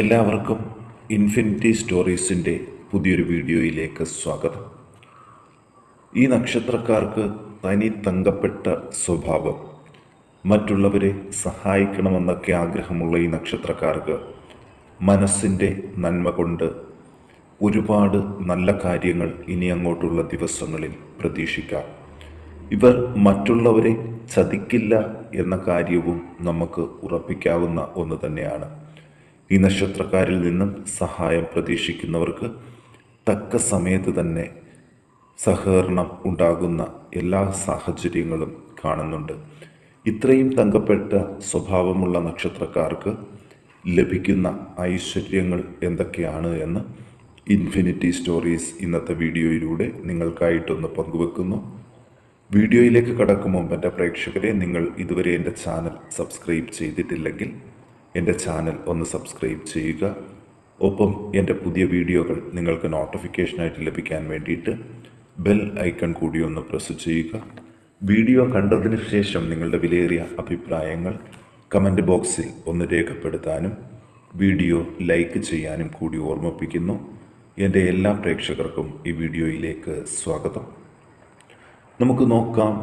എല്ലാവർക്കും ഇൻഫിനിറ്റി സ്റ്റോറീസിന്റെ പുതിയൊരു വീഡിയോയിലേക്ക് സ്വാഗതം. ഈ നക്ഷത്രക്കാർക്ക് തനി തങ്കപ്പെട്ട സ്വഭാവം. മറ്റുള്ളവരെ സഹായിക്കണമെന്നൊക്കെ ആഗ്രഹമുള്ള ഈ നക്ഷത്രക്കാർക്ക് മനസ്സിന്റെ നന്മ കൊണ്ട് ഒരുപാട് നല്ല കാര്യങ്ങൾ ഇനി അങ്ങോട്ടുള്ള ദിവസങ്ങളിൽ പ്രതീക്ഷിക്കാം. ഇവർ മറ്റുള്ളവരെ ചതിക്കില്ല എന്ന കാര്യവും നമുക്ക് ഉറപ്പിക്കാവുന്ന ഒന്ന് തന്നെയാണ്. ഈ നക്ഷത്രക്കാരിൽ നിന്നും സഹായം പ്രതീക്ഷിക്കുന്നവർക്ക് തക്ക സമയത്ത് തന്നെ സഹകരണം ഉണ്ടാകുന്ന എല്ലാ സാഹചര്യങ്ങളും കാണുന്നുണ്ട്. ഇത്രയും തങ്കപ്പെട്ട സ്വഭാവമുള്ള നക്ഷത്രക്കാർക്ക് ലഭിക്കുന്ന ഐശ്വര്യങ്ങൾ എന്തൊക്കെയാണ് എന്ന് ഇൻഫിനിറ്റി സ്റ്റോറീസ് ഇന്നത്തെ വീഡിയോയിലൂടെ നിങ്ങൾക്കായിട്ടൊന്ന് പങ്കുവെക്കുന്നു. വീഡിയോയിലേക്ക് കടക്കും മുമ്പ് എന്റെ പ്രേക്ഷകരെ നിങ്ങൾ ഇതുവരെ എന്റെ ചാനൽ സബ്സ്ക്രൈബ് ചെയ്തിട്ടില്ലെങ്കിൽ എന്റെ ചാനൽ ഒന്ന് സബ്സ്ക്രൈബ് ചെയ്യുക. ഒപ്പം എന്റെ പുതിയ വീഡിയോകൾ നിങ്ങൾക്ക് നോട്ടിഫിക്കേഷനായിട്ട് ലഭിക്കാൻ വേണ്ടിയിട്ട് ബെൽ ഐക്കൺ കൂടി ഒന്ന് പ്രസ് ചെയ്യുക. വീഡിയോ കണ്ടതിന് ശേഷം നിങ്ങളുടെ വിലയേറിയ അഭിപ്രായങ്ങൾ കമന്റ് ബോക്സിൽ ഒന്ന് രേഖപ്പെടുത്താനും വീഡിയോ ലൈക്ക് ചെയ്യാനും കൂടി ഓർമ്മിപ്പിക്കുന്നു. എന്റെ എല്ലാ പ്രേക്ഷകർക്കും ഈ വീഡിയോയിലേക്ക് സ്വാഗതം. നമുക്ക് നോക്കാം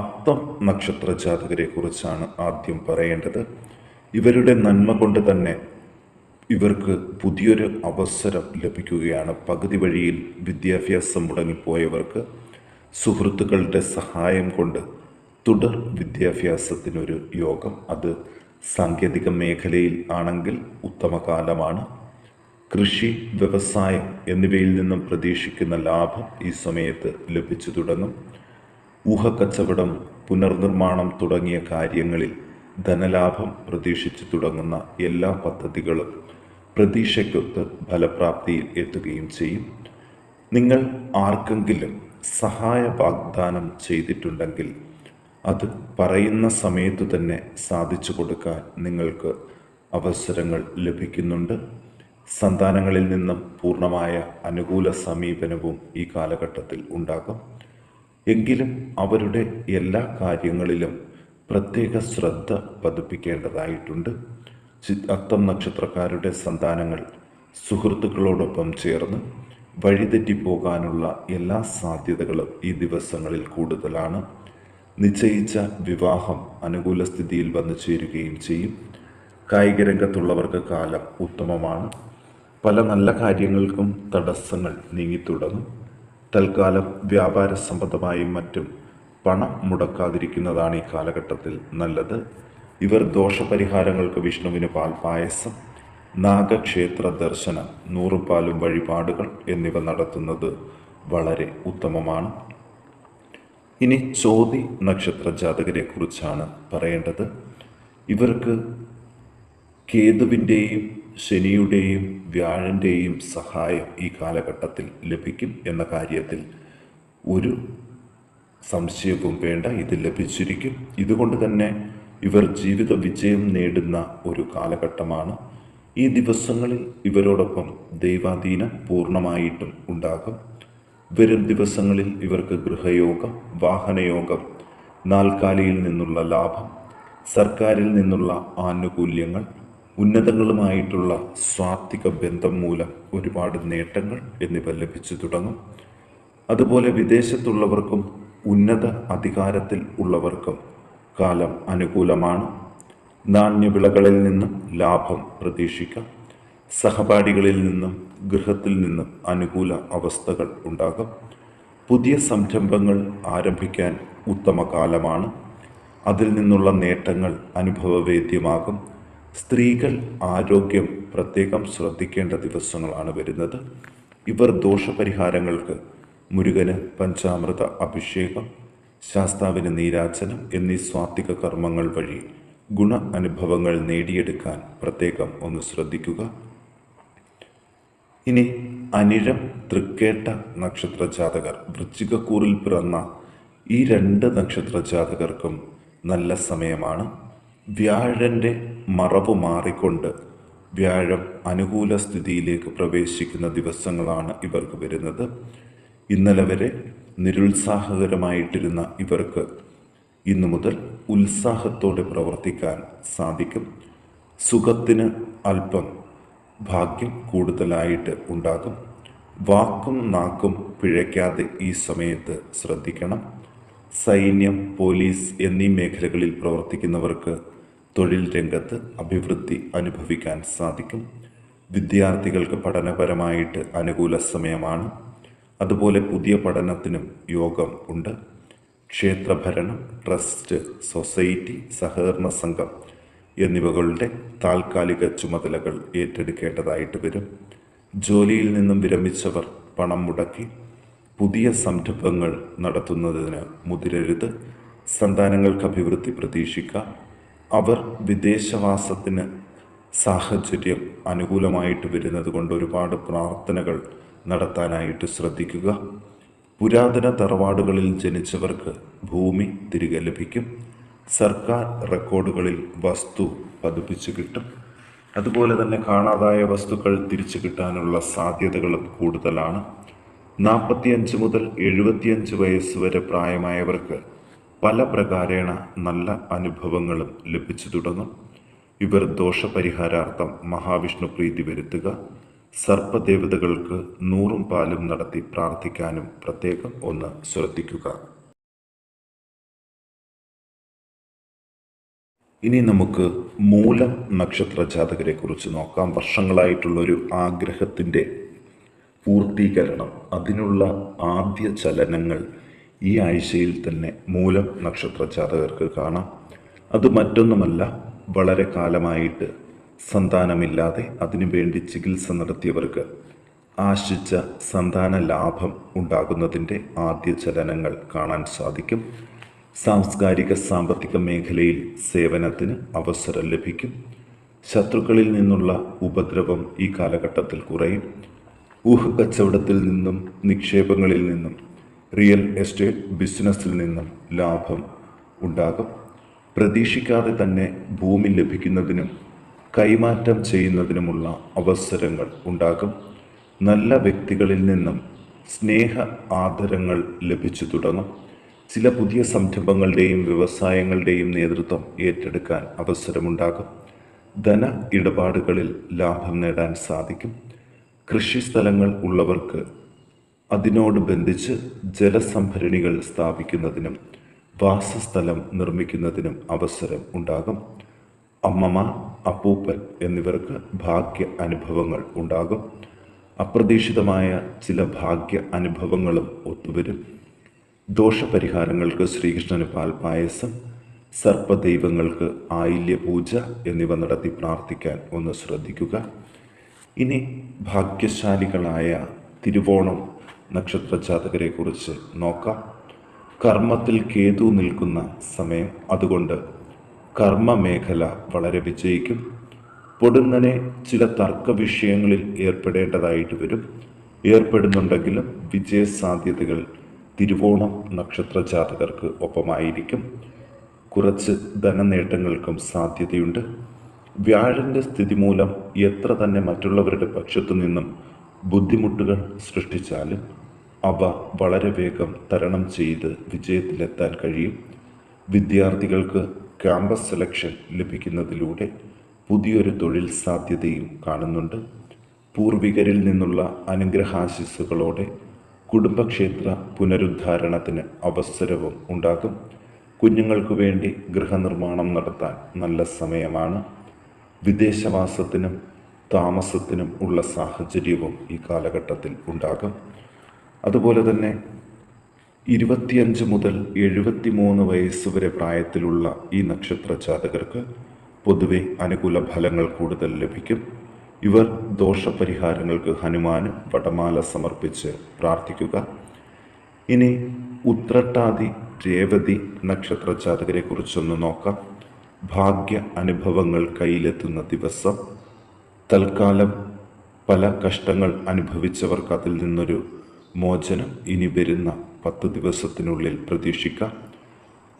അത്തം നക്ഷത്ര ജാതകരെക്കുറിച്ചാണ് ആദ്യം പറയേണ്ടത്. ഇവരുടെ നന്മ കൊണ്ട് തന്നെ ഇവർക്ക് പുതിയൊരു അവസരം ലഭിക്കുകയാണ്. പകുതി വഴിയിൽ വിദ്യാഭ്യാസം മുടങ്ങിപ്പോയവർക്ക് സുഹൃത്തുക്കളുടെ സഹായം കൊണ്ട് തുടർ വിദ്യാഭ്യാസത്തിനൊരു യോഗം. അത് സാങ്കേതിക മേഖലയിൽ ആണെങ്കിൽ ഉത്തമകാലമാണ്. കൃഷി വ്യവസായം എന്നിവയിൽ നിന്നും പ്രതീക്ഷിക്കുന്ന ലാഭം ഈ സമയത്ത് ലഭിച്ചു തുടങ്ങും. ഊഹക്കച്ചവടം പുനർനിർമ്മാണം തുടങ്ങിയ കാര്യങ്ങളിൽ ധനലാഭം പ്രതീക്ഷിച്ചു തുടങ്ങുന്ന എല്ലാ പദ്ധതികളും പ്രതീക്ഷയ്ക്കൊത്ത് ഫലപ്രാപ്തിയിൽ എത്തുകയും ചെയ്യും. നിങ്ങൾ ആർക്കെങ്കിലും സഹായ വാഗ്ദാനം ചെയ്തിട്ടുണ്ടെങ്കിൽ അത് പറയുന്ന സമയത്ത് തന്നെ സാധിച്ചു കൊടുക്കാൻ നിങ്ങൾക്ക് അവസരങ്ങൾ ലഭിക്കുന്നുണ്ട്. സന്താനങ്ങളിൽ നിന്നും പൂർണമായ അനുകൂല സമീപനവും ഈ കാലഘട്ടത്തിൽ ഉണ്ടാകും. എങ്കിലും അവരുടെ എല്ലാ കാര്യങ്ങളിലും പ്രത്യേക ശ്രദ്ധ പതിപ്പിക്കേണ്ടതായിട്ടുണ്ട്. അത്തം നക്ഷത്രക്കാരുടെ സന്താനങ്ങൾ സുഹൃത്തുക്കളോടൊപ്പം ചേർന്ന് വഴിതെറ്റിപ്പോകാനുള്ള എല്ലാ സാധ്യതകളും ഈ ദിവസങ്ങളിൽ കൂടുതലാണ്. നിശ്ചയിച്ച വിവാഹം അനുകൂല സ്ഥിതിയിൽ വന്നു ചേരുകയും ചെയ്യും. കായിക രംഗത്തുള്ളവർക്ക് കാലം ഉത്തമമാണ്. പല നല്ല കാര്യങ്ങൾക്കും തടസ്സങ്ങൾ നീങ്ങിത്തുടങ്ങും തൽക്കാലം വ്യാപാര സംബന്ധമായും മറ്റും പണം മുടക്കാതിരിക്കുന്നതാണ് ഈ കാലഘട്ടത്തിൽ നല്ലത്. ഇവർ ദോഷപരിഹാരങ്ങൾക്ക് വിഷ്ണുവിന് പാൽപായസം നാഗക്ഷേത്ര ദർശനം നൂറുപാലും വഴിപാടുകൾ എന്നിവ നടത്തുന്നത് വളരെ ഉത്തമമാണ്. ഇനി ചോതി നക്ഷത്ര ജാതകരെ കുറിച്ചാണ് പറയേണ്ടത്. ഇവർക്ക് കേതുവിന്റെയും ശനിയുടെയും വ്യാഴന്റെയും സഹായം ഈ കാലഘട്ടത്തിൽ ലഭിക്കും എന്ന കാര്യത്തിൽ ഒരു സംശയവും വേണ്ട ഇത് ലഭിച്ചിരിക്കും. ഇതുകൊണ്ട് തന്നെ ഇവർ ജീവിത വിജയം നേടുന്ന ഒരു കാലഘട്ടമാണ്. ഈ ദിവസങ്ങളിൽ ഇവരോടൊപ്പം ദൈവാധീനം പൂർണമായിട്ടും ഉണ്ടാകും. വരും ദിവസങ്ങളിൽ ഇവർക്ക് ഗൃഹയോഗം വാഹനയോഗം നാൽക്കാലിയിൽ നിന്നുള്ള ലാഭം സർക്കാരിൽ നിന്നുള്ള ആനുകൂല്യങ്ങൾ ഉന്നതങ്ങളുമായിട്ടുള്ള സ്വാത്വിക ബന്ധം മൂലം ഒരുപാട് നേട്ടങ്ങൾ എന്നിവ ലഭിച്ചു തുടങ്ങും. അതുപോലെ വിദേശത്തുള്ളവർക്കും ഉന്നത അധികാരത്തിൽ ഉള്ളവർക്കും കാലം അനുകൂലമാണ്. നാണ്യവിളകളിൽ നിന്നും ലാഭം പ്രതീക്ഷിക്കാം. സഹപാഠികളിൽ നിന്നും ഗൃഹത്തിൽ നിന്നും അനുകൂല അവസ്ഥകൾ ഉണ്ടാകും. പുതിയ സംരംഭങ്ങൾ ആരംഭിക്കാൻ ഉത്തമ കാലമാണ്. അതിൽ നിന്നുള്ള നേട്ടങ്ങൾ അനുഭവവേദ്യമാകും. സ്ത്രീകൾ ആരോഗ്യം പ്രത്യേകം ശ്രദ്ധിക്കേണ്ട ദിവസങ്ങളാണ് വരുന്നത്. ഇവർ ദോഷപരിഹാരങ്ങൾക്ക് മുരുകന് പഞ്ചാമൃത അഭിഷേകം ശാസ്താവിന് നീരാചനം എന്നീ സ്വാത്വിക കർമ്മങ്ങൾ വഴി ഗുണ അനുഭവങ്ങൾ നേടിയെടുക്കാൻ പ്രത്യേകം ഒന്ന് ശ്രദ്ധിക്കുക. ഇനി അനിഴം തൃക്കേട്ട നക്ഷത്ര ജാതകർ വൃശ്ചികക്കൂറിൽ പിറന്ന ഈ രണ്ട് നക്ഷത്ര ജാതകർക്കും നല്ല സമയമാണ്. വ്യാഴന്റെ മറവ് മാറിക്കൊണ്ട് വ്യാഴം അനുകൂല സ്ഥിതിയിലേക്ക് പ്രവേശിക്കുന്ന ദിവസങ്ങളാണ് ഇവർക്ക് വരുന്നത്. ഇന്നലെ വരെ നിരുത്സാഹകരമായിട്ടിരുന്ന ഇവർക്ക് ഇന്നു മുതൽ ഉത്സാഹത്തോടെ പ്രവർത്തിക്കാൻ സാധിക്കും. സുഖത്തിന് അല്പം ഭാഗ്യം കൂടുതലായിട്ട് ഉണ്ടാകും. വാക്കും നാക്കും പിഴയ്ക്കാതെ ഈ സമയത്ത് ശ്രദ്ധിക്കണം. സൈന്യം പോലീസ് എന്നീ മേഖലകളിൽ പ്രവർത്തിക്കുന്നവർക്ക് തൊഴിൽ രംഗത്ത് അഭിവൃദ്ധി അനുഭവിക്കാൻ സാധിക്കും. വിദ്യാർത്ഥികൾക്ക് പഠനപരമായിട്ട് അനുകൂല സമയമാണ്. അതുപോലെ പുതിയ പഠനത്തിനും യോഗം ഉണ്ട്. ക്ഷേത്രഭരണം ട്രസ്റ്റ് സൊസൈറ്റി സഹകരണ സംഘം എന്നിവകളുടെ താൽക്കാലിക ചുമതലകൾ ഏറ്റെടുക്കേണ്ടതായിട്ട് വരും. ജോലിയിൽ നിന്നും വിരമിച്ചവർ പണം മുടക്കി പുതിയ സംരംഭങ്ങൾ നടത്തുന്നതിന് മുതിരരുത്. സന്താനങ്ങൾക്ക് അഭിവൃദ്ധി പ്രതീക്ഷിക്കാം അവർ വിദേശവാസത്തിന് സാഹചര്യം അനുകൂലമായിട്ട് വരുന്നത് കൊണ്ട് ഒരുപാട് പ്രാർത്ഥനകൾ നടത്താനായിട്ട് ശ്രദ്ധിക്കുക. പുരാതന തറവാടുകളിൽ ജനിച്ചവർക്ക് ഭൂമി തിരികെ ലഭിക്കും. സർക്കാർ റെക്കോർഡുകളിൽ വസ്തു പതിപ്പിച്ചു കിട്ടും. അതുപോലെ തന്നെ കാണാതായ വസ്തുക്കൾ തിരിച്ചു കിട്ടാനുള്ള സാധ്യതകളും കൂടുതലാണ്. നാൽപ്പത്തിയഞ്ച് മുതൽ എഴുപത്തിയഞ്ച് വയസ്സ് വരെ പ്രായമായവർക്ക് പല പ്രകാരേണ നല്ല അനുഭവങ്ങളും ലഭിച്ചു തുടങ്ങും. ഇവർ ദോഷപരിഹാരാർത്ഥം മഹാവിഷ്ണു പ്രീതി വരുത്തുക. സർപ്പദേവതകൾക്ക് നൂറും പാലും നടത്തി പ്രാർത്ഥിക്കാനും പ്രത്യേകം ഒന്ന് ശ്രദ്ധിക്കുക. ഇനി നമുക്ക് മൂലം നക്ഷത്ര ജാതകരെ കുറിച്ച് നോക്കാം. വർഷങ്ങളായിട്ടുള്ളൊരു ആഗ്രഹത്തിന്റെ പൂർത്തീകരണം. അതിനുള്ള ആദ്യ ചലനങ്ങൾ ഈ ആഴ്ചയിൽ തന്നെ മൂലം നക്ഷത്ര ജാതകർക്ക് കാണാം. അത് മറ്റൊന്നുമല്ല വളരെ കാലമായിട്ട് സന്താനമില്ലാതെ അതിനുവേണ്ടി ചികിത്സ നടത്തിയവർക്ക് ആശിച്ച സന്താന ലാഭം ഉണ്ടാകുന്നതിന്റെ ആദ്യ ചലനങ്ങൾ കാണാൻ സാധിക്കും. സാംസ്കാരിക സാമ്പത്തിക മേഖലയിൽ സേവനത്തിന് അവസരം ലഭിക്കും. ശത്രുക്കളിൽ നിന്നുള്ള ഉപദ്രവം ഈ കാലഘട്ടത്തിൽ കുറയും. ഊഹക്കച്ചവടത്തിൽ നിന്നും നിക്ഷേപങ്ങളിൽ നിന്നും റിയൽ എസ്റ്റേറ്റ് ബിസിനസ്സിൽ നിന്നും ലാഭം ഉണ്ടാകും. പ്രതീക്ഷിക്കാതെ തന്നെ ഭൂമി ലഭിക്കുന്നതിനും കൈമാറ്റം ചെയ്യുന്നതിനുമുള്ള അവസരങ്ങൾ ഉണ്ടാകും. നല്ല വ്യക്തികളിൽ നിന്നും സ്നേഹ ആദരങ്ങൾ ലഭിച്ചു തുടങ്ങും. ചില പുതിയ സംരംഭങ്ങളുടെയും വ്യവസായങ്ങളുടെയും നേതൃത്വം ഏറ്റെടുക്കാൻ അവസരമുണ്ടാകും. ധന ഇടപാടുകളിൽ ലാഭം നേടാൻ സാധിക്കും. കൃഷി സ്ഥലങ്ങൾ ഉള്ളവർക്ക് അതിനോട് ബന്ധിച്ച് ജലസംഭരണികൾ സ്ഥാപിക്കുന്നതിനും വാസസ്ഥലം നിർമ്മിക്കുന്നതിനും അവസരം ഉണ്ടാകും. അമ്മമാർ അപ്പൂപ്പൻ എന്നിവർക്ക് ഭാഗ്യ അനുഭവങ്ങൾ ഉണ്ടാകും. അപ്രതീക്ഷിതമായ ചില ഭാഗ്യ അനുഭവങ്ങളും ഒത്തുവരും. ദോഷപരിഹാരങ്ങൾക്ക് ശ്രീകൃഷ്ണന് പാൽപായസം സർപ്പദൈവങ്ങൾക്ക് ആയില്യ പൂജ എന്നിവ നടത്തി പ്രാർത്ഥിക്കാൻ ഒന്ന് ശ്രദ്ധിക്കുക. ഇനി ഭാഗ്യശാലികളായ തിരുവോണം നക്ഷത്ര ജാതകരെക്കുറിച്ച് നോക്കാം. കർമ്മത്തിൽ കേതു നിൽക്കുന്ന സമയം അതുകൊണ്ട് കർമ്മമേഖല വളരെ വിജയിക്കും. പൊടുന്നനെ ചില തർക്ക വിഷയങ്ങളിൽ ഏർപ്പെടേണ്ടതായിട്ട് വരും. ഏർപ്പെടുന്നുണ്ടെങ്കിലും വിജയസാധ്യതകൾ തിരുവോണം നക്ഷത്ര ജാതകർക്ക് ഒപ്പമായിരിക്കും. കുറച്ച് ധനനേട്ടങ്ങൾക്കും സാധ്യതയുണ്ട്. വ്യാഴന്റെ സ്ഥിതി മൂലം എത്ര തന്നെ മറ്റുള്ളവരുടെ പക്ഷത്തു നിന്നും ബുദ്ധിമുട്ടുകൾ സൃഷ്ടിച്ചാലും അവ വളരെ വേഗം തരണം ചെയ്ത് വിജയത്തിലെത്താൻ കഴിയും. വിദ്യാർത്ഥികൾക്ക് ക്യാമ്പസ് സെലക്ഷൻ ലഭിക്കുന്നതിലൂടെ പുതിയൊരു തൊഴിൽ സാധ്യതയും കാണുന്നുണ്ട്. പൂർവികരിൽ നിന്നുള്ള അനുഗ്രഹാശിസ്സുകളോടെ കുടുംബക്ഷേത്ര പുനരുദ്ധാരണത്തിന് അവസരവും ഉണ്ടാകും. കുഞ്ഞുങ്ങൾക്ക് വേണ്ടി ഗൃഹനിർമ്മാണം നടത്താൻ നല്ല സമയമാണ്. വിദേശവാസത്തിനും താമസത്തിനും ഉള്ള സാഹചര്യവും ഈ കാലഘട്ടത്തിൽ ഉണ്ടാകും. അതുപോലെ തന്നെ ഇരുപത്തിയഞ്ച് മുതൽ എഴുപത്തി മൂന്ന് വയസ്സ് വരെ പ്രായത്തിലുള്ള ഈ നക്ഷത്ര ജാതകർക്ക് പൊതുവെ അനുകൂല ഫലങ്ങൾ കൂടുതൽ ലഭിക്കും. ഇവർ ദോഷപരിഹാരങ്ങൾക്ക് ഹനുമാന് വടമാല സമർപ്പിച്ച് പ്രാർത്ഥിക്കുക. ഇനി ഉത്രട്ടാതി രേവതി നക്ഷത്ര ജാതകരെ കുറിച്ചൊന്ന് നോക്കാം. ഭാഗ്യ അനുഭവങ്ങൾ കയ്യിലെത്തുന്ന ദിവസം. തൽക്കാലം പല കഷ്ടങ്ങൾ അനുഭവിച്ചവർക്ക് അതിൽ നിന്നൊരു മോചനം ഇനി വരുന്ന പത്ത് ദിവസത്തിനുള്ളിൽ പ്രതീക്ഷിക്കാം.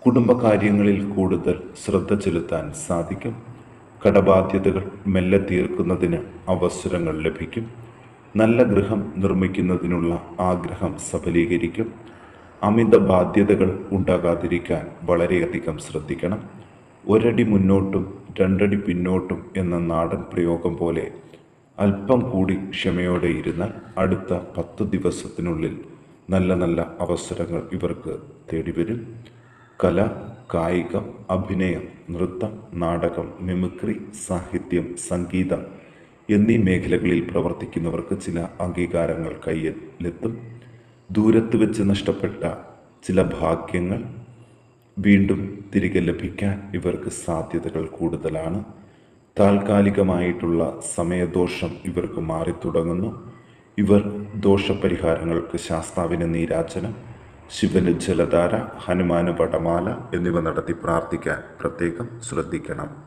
കുടുംബകാര്യങ്ങളിൽ കൂടുതൽ ശ്രദ്ധ ചെലുത്താൻ സാധിക്കും. കടബാധ്യതകൾ മെല്ലെ തീർക്കുന്നതിന് അവസരങ്ങൾ ലഭിക്കും. നല്ല ഗൃഹം നിർമ്മിക്കുന്നതിനുള്ള ആഗ്രഹം സഫലീകരിക്കും അമിത ബാധ്യതകൾ ഉണ്ടാകാതിരിക്കാൻ വളരെയധികം ശ്രദ്ധിക്കണം. ഒരടി മുന്നോട്ടും രണ്ടടി പിന്നോട്ടും എന്ന നാടൻ പ്രയോഗം പോലെ അല്പം കൂടി ക്ഷമയോടെ ഇരുന്നാൽ അടുത്ത പത്ത് ദിവസത്തിനുള്ളിൽ നല്ല നല്ല അവസരങ്ങൾ ഇവർക്ക് തേടിവരും. കല കായികം അഭിനയം നൃത്തം നാടകം മിമിക്രി സാഹിത്യം സംഗീതം എന്നീ മേഖലകളിൽ പ്രവർത്തിക്കുന്നവർക്ക് ചില അംഗീകാരങ്ങൾ കയ്യിലെത്തും. ദൂരത്ത് വെച്ച് നഷ്ടപ്പെട്ട ചില ഭാഗ്യങ്ങൾ വീണ്ടും തിരികെ ലഭിക്കാൻ ഇവർക്ക് സാധ്യതകൾ കൂടുതലാണ്. താൽക്കാലികമായിട്ടുള്ള സമയദോഷം ഇവർക്ക് മാറിത്തുടങ്ങുന്നു. ഇവർ ദോഷപരിഹാരങ്ങൾക്ക് ശാസ്താവിന് നീരാജനം ശിവന് ജലധാര ഹനുമാന് വടമാല എന്നിവ നടത്തി പ്രാർത്ഥിക്കാൻ പ്രത്യേകം ശ്രദ്ധിക്കണം.